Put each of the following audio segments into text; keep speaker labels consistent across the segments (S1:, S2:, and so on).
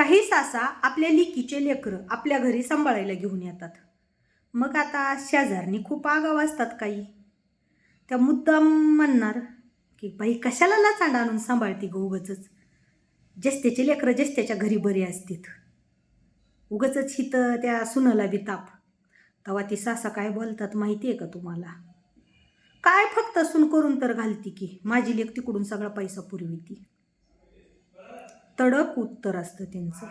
S1: काही सासा आपल्या लिकीचे लेकरं आपल्या घरी सांभाळायला घेऊन येतात. मग आता शेजारनी खूप आगाव असतात काही. त्या मुद्दाम म्हणणार की बाई कशाला लाचांड आणून सांभाळते ग उगचच? जस्त्याचे लेकरं जस्त्याच्या घरी बरी असतात. उगच तर त्या सुनाला बी ताप. तेव्हा ती सासा काय बोलतात माहिती आहे का तुम्हाला? काय फक्त सून करून तर घालती की माझी लेख तिकडून सगळा पैसा पुरविती. तडक उत्तर असतं त्यांचं.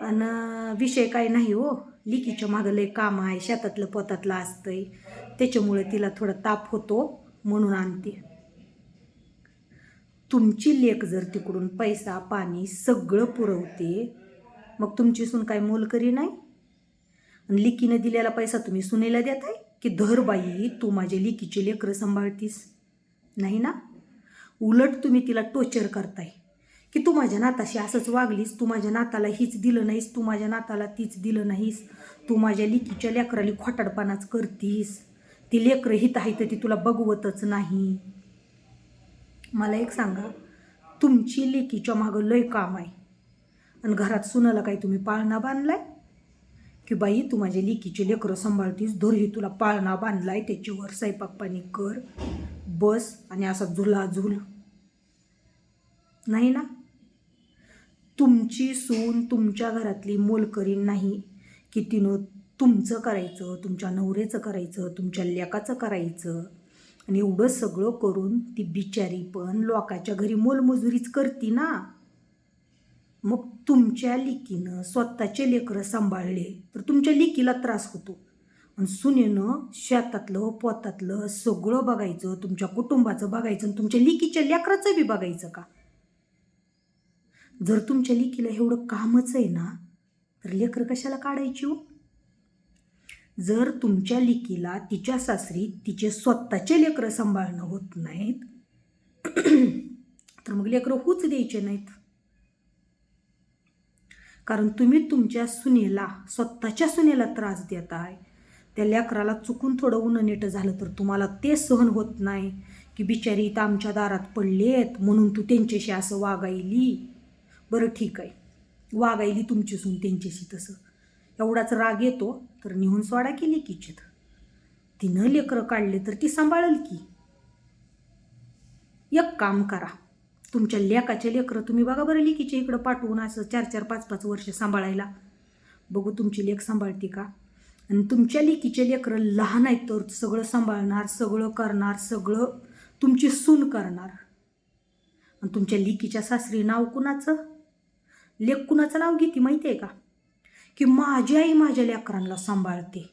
S1: आणि विषय काय नाही हो. लिकीच्या मागं लय काम आहे शेतातलं पोतातलं असतंय. त्याच्यामुळे तिला थोडा ताप होतो म्हणून आणते. तुमची लेख जर तिकडून पैसा पाणी सगळं पुरवते मग तुमची सून काय मोलकरी नाही? आणि लिकीनं दिलेला पैसा तुम्ही सुनेला देताय? की धर बाई तू माझ्या लिकीचे लेकरं सांभाळतीस? नाही ना? उलट तुम्ही तिला टोचर करताय. की तू माझ्या नाताशी असंच वागलीस तू माझ्या नाताला हीच दिलं नाहीस तू माझ्या नाताला तीच दिलं नाहीस तू माझ्या लिकीच्या लेकराली खोटाडपणाच करतीस. ती लेकरं हित आहे तर ती तुला बघवतच नाही. मला एक सांगा तुमची लेकीच्या मागं लय काम आहे. आणि घरात सुनाला काही तुम्ही पाळणा बांधलाय? की बाई तू माझ्या लेकीचे लेकरं सांभाळतीस धोरही तुला पाळणा बांधलाय त्याच्यावर स्वयंपाकपाणी कर बस आणि असा झुला झुल. नाही ना? तुमची सून तुमच्या घरातली मोलकरी नाही की तिनं तुमचं करायचं तुमच्या नवऱ्याचं करायचं तुमच्या लेकाचं करायचं. आणि एवढं सगळं करून ती बिचारी पण लोकाच्या घरी मोलमजुरीच करती ना. मग तुमच्या लिकीनं स्वतःचे लेकरं सांभाळले तर तुमच्या लिकीला त्रास होतो. आणि सुनेनं शेतातलं पोतातलं सगळं बघायचं तुमच्या कुटुंबाचं बघायचं आणि तुमच्या लिकीच्या लेकराचं बी बघायचं का? जर तुमच्या लेकीला एवढं कामच आहे ना तर लेकरं कशाला काढायची हो? जर तुमच्या लेकीला तिच्या सासरी तिचे स्वतःचे लेकरं सांभाळणं होत नाहीत तर मग लेकरं होच द्यायचे नाहीत. कारण तुम्ही तुमच्या सुनेला स्वतःच्या सुनेला त्रास देत आहे त्या लेकराला चुकून थोडं उन्हनेटं झालं तर तुम्हाला ते सहन होत नाही की बिचारी इथं आमच्या दारात पडलेत म्हणून तू त्यांच्याशी असं वागायली. बरं ठीक आहे. वागायली तुमची सून त्यांच्याशी तसं. एवढाच राग येतो तर निहून सोडा केली किचित तिनं लेकरं काढले तर ती सांभाळल की. एक काम करा. तुमच्या लेकाचे लेकरं तुम्ही बघा बरं लेकीच्या इकडं पाठवून असं चार चार पाच पाच वर्ष सांभाळायला. बघू तुमची लेख सांभाळते का? आणि तुमच्या लेकीचे लेकरं लहान आहेत तर सगळं सांभाळणार सगळं करणार सगळं तुमची सून करणार. आणि तुमच्या लेकीच्या सासरी नाव कुणाचं? लेखकुणाचं नाव घेते माहिती आहे का? की माझी आई माझ्या लेकरांना सांभाळते.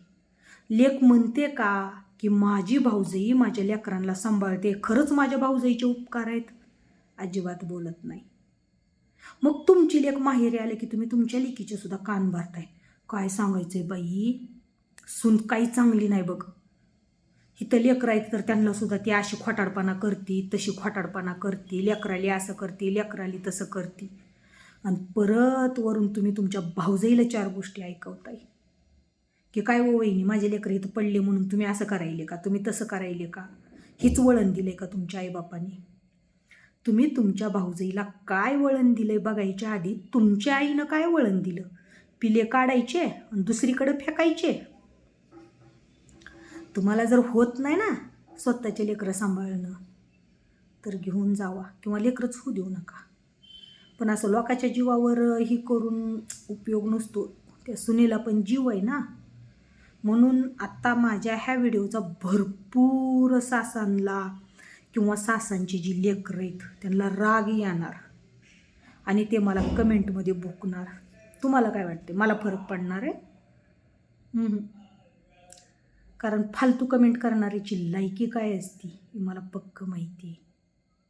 S1: लेख म्हणते का की माझी भाऊजई माझ्या लेकरांना सांभाळते. खरंच माझ्या भाऊजाईचे उपकार आहेत? अजिबात बोलत नाही. मग तुमची लेख माहेरी आले की तुम्ही तुमच्या लेकीचे सुद्धा कान भरताय. काय सांगायचंय बाई? सून काही चांगली नाही बघ. इथं लेकरं आहेत तर त्यांना सुद्धा ती अशी खोटाडपणा करते तशी खोटाडपणा करते लेकराली असं करते लेकराली तसं करते. आणि परत वरून तुम्ही तुमच्या भाऊजाईला चार गोष्टी ऐकवताय. की काय ओ वहिनी माझे लेकरं इथं पडले म्हणून तुम्ही असं करायले का? तुम्ही तसं करायले का? हीच वळण दिलं आहे का तुमच्या आईबापाने? तुम्ही तुमच्या भाऊजाईला काय वळण दिलं आहे बघायच्या आधी तुमच्या आईनं काय वळण दिलं? पिले काढायचे आणि दुसरीकडे फेकायचे? तुम्हाला जर होत नाही ना स्वतःचे लेकरं सांभाळणं तर घेऊन जावा किंवा लेकरंच होऊ देऊ नका. पण असं लोकाच्या जीवावर ही करून उपयोग नसतो. त्या सुनेला पण जीव आहे ना. म्हणून आत्ता माझ्या ह्या व्हिडिओचा भरपूर सासांना किंवा सासांची जी लेकरं आहेत त्यांना राग येणार. आणि ते मला कमेंटमध्ये भुकणार तुम्हाला काय वाटते मला फरक पडणार आहे? कारण फालतू कमेंट करणाऱ्याची लायकी काय असती हे मला पक्क माहिती आहे.